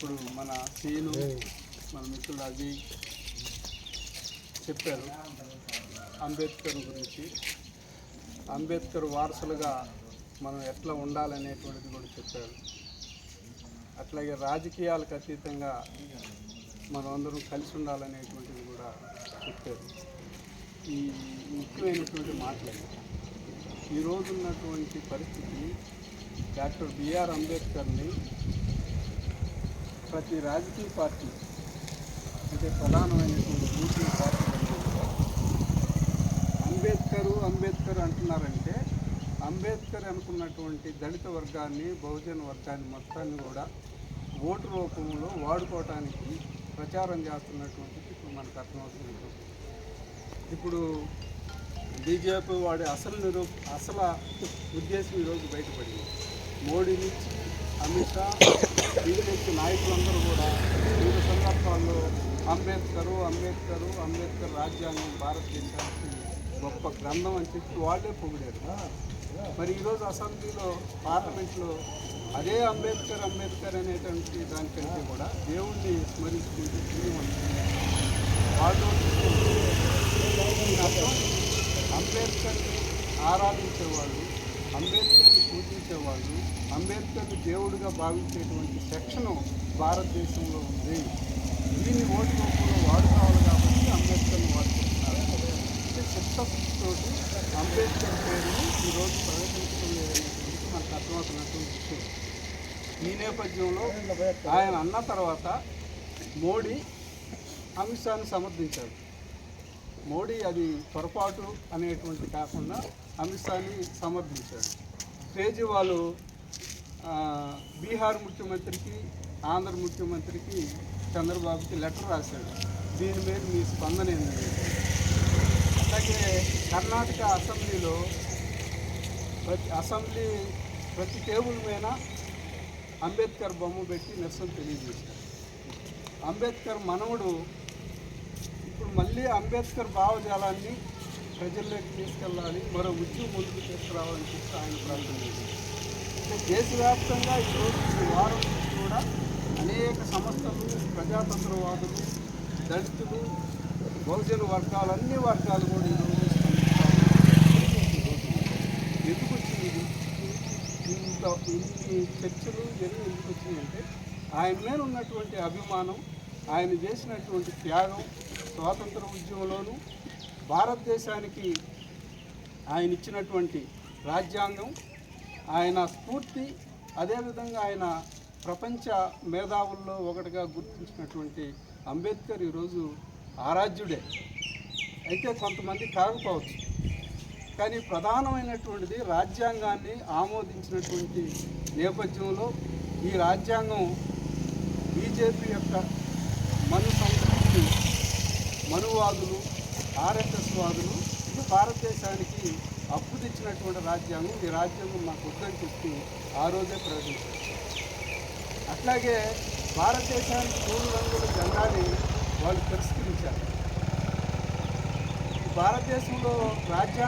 పెద్దలు మన మిత్రులు అది చెప్పారు. అంబేద్కర్ గురించి. అంబేద్కర్ వారసులుగా మనం ఎట్లా ఉండాలనేటువంటిది కూడా చెప్పారు. అట్లాగే రాజకీయాలకు అతీతంగా మనం అందరం కలిసి ఉండాలనేటువంటిది కూడా చెప్పారు. ఈ ముఖ్యమైనటువంటి మాటలు ఈ రోజు ఉన్నటువంటి పరిస్థితి డాక్టర్ బిఆర్ అంబేద్కర్ని ప్రతి రాజకీయ పార్టీ అంటే ప్రధానమైనటువంటి బూతింగ్ పార్టీ అంబేద్కరు అంబేద్కర్ అంటున్నారంటే అంబేద్కర్ అనుకున్నటువంటి దళిత వర్గాన్ని బహుజన వర్గాన్ని మొత్తాన్ని కూడా ఓటు రూపంలో వాడుకోవటానికి ప్రచారం చేస్తున్నటువంటిది ఇప్పుడు మనకు అర్థమవుతుంది. ఇప్పుడు బీజేపీ వాడి అసలు నిరూ అసలు ఉద్దేశం ఈరోజు బయటపడింది. మోడీ నుంచి అమిత్ షా బీజేపీ నాయకులందరూ కూడా వివిధ సందర్భాల్లో అంబేద్కరు అంబేద్కరు అంబేద్కర్ రాజ్యాంగం భారతదేశానికి గొప్ప గ్రంథం అని చెప్పి వాళ్ళే పొగిడారు. మరి ఈరోజు అసెంబ్లీలో పార్లమెంట్లో అదే అంబేద్కర్ అంబేద్కర్ అనేటువంటి దానికంటే కూడా దేవుణ్ణి స్మరించుకుంటూ తిరిగి వాళ్ళు అంబేద్కర్ని ఆరాధించేవాళ్ళు అంబేద్కర్ పూజించేవాళ్ళు అంబేద్కర్ దేవుడిగా భావించేటువంటి సెక్షను భారతదేశంలో ఉంది. దీన్ని ఓటు రూపంలో వాడుకోవాలి కాబట్టి అంబేద్కర్ని వాడుకుంటున్నారు. అంటే అంబేద్కర్ పేరుని ఈరోజు ప్రవేశించడం లేదనేటువంటి మనకు అర్థమవుతున్నటువంటి విషయం. ఈ నేపథ్యంలో ఆయన అన్న తర్వాత మోడీ అమిత్ షాని సమర్థించాడు మోడీ అది పొరపాటు అనేటువంటి కాకుండా అమిత్ షాని సమర్థించాడు కేజ్రీవాల్ బీహార్ ముఖ్యమంత్రికి ఆంధ్ర ముఖ్యమంత్రికి చంద్రబాబుకి లెటర్ రాశాడు. దీని మీద మీ స్పందన ఏంటి అలాగే కర్ణాటక అసెంబ్లీలో ప్రతి అసెంబ్లీ ప్రతి టేబుల్ మీద అంబేద్కర్ బొమ్మ పెట్టి నిరసన తెలియజేశారు. అంబేద్కర్ మనవడు ఇప్పుడు మళ్ళీ అంబేద్కర్ భావజాలాన్ని ప్రజల్లోకి తీసుకెళ్ళాలి మరో ఉద్యమం ముందుకు తీసుకురావాలని చెప్పి ఆయన ప్రార్థన చేశారు. దేశవ్యాప్తంగా ఈరోజు ఈ వారం కూడా అనేక సంస్థలు ప్రజాతంత్రవాదులు దళితులు బహుజన వర్గాలు అన్ని వర్గాలు కూడా ఈరోజు ఎందుకు వచ్చింది ఇంత ఇన్ని చర్చలు ఇవన్నీ ఎందుకు వచ్చినాయంటే ఆయన మీద ఉన్నటువంటి అభిమానం ఆయన చేసినటువంటి త్యాగం స్వాతంత్ర ఉద్యమంలోనూ భారతదేశానికి ఆయన ఇచ్చినటువంటి రాజ్యాంగం ఆయన స్ఫూర్తి అదేవిధంగా ఆయన ప్రపంచ మేధావుల్లో ఒకటిగా గుర్తించినటువంటి అంబేద్కర్ ఈరోజు ఆరాధ్యుడే. అయితే కొంతమంది కాకపోవచ్చు. కానీ ప్రధానమైనటువంటిది రాజ్యాంగాన్ని ఆమోదించినటువంటి నేపథ్యంలో ఈ రాజ్యాంగం బీజేపీ యొక్క మను సంస్కృతి మనువాదులు ఆర్ఎస్ఎస్ వాదులు ఇది భారతదేశానికి అప్పు తెచ్చినటువంటి రాజ్యాంగం ఈ రాజ్యాంగం మాకు వద్దని చెప్పి ఆ రోజే ప్రకటించారు. అట్లాగే భారతదేశానికి మూడు రంగుల జెండాని వాళ్ళు తిరస్కరించారు. భారతదేశంలో రాజ్యాంగం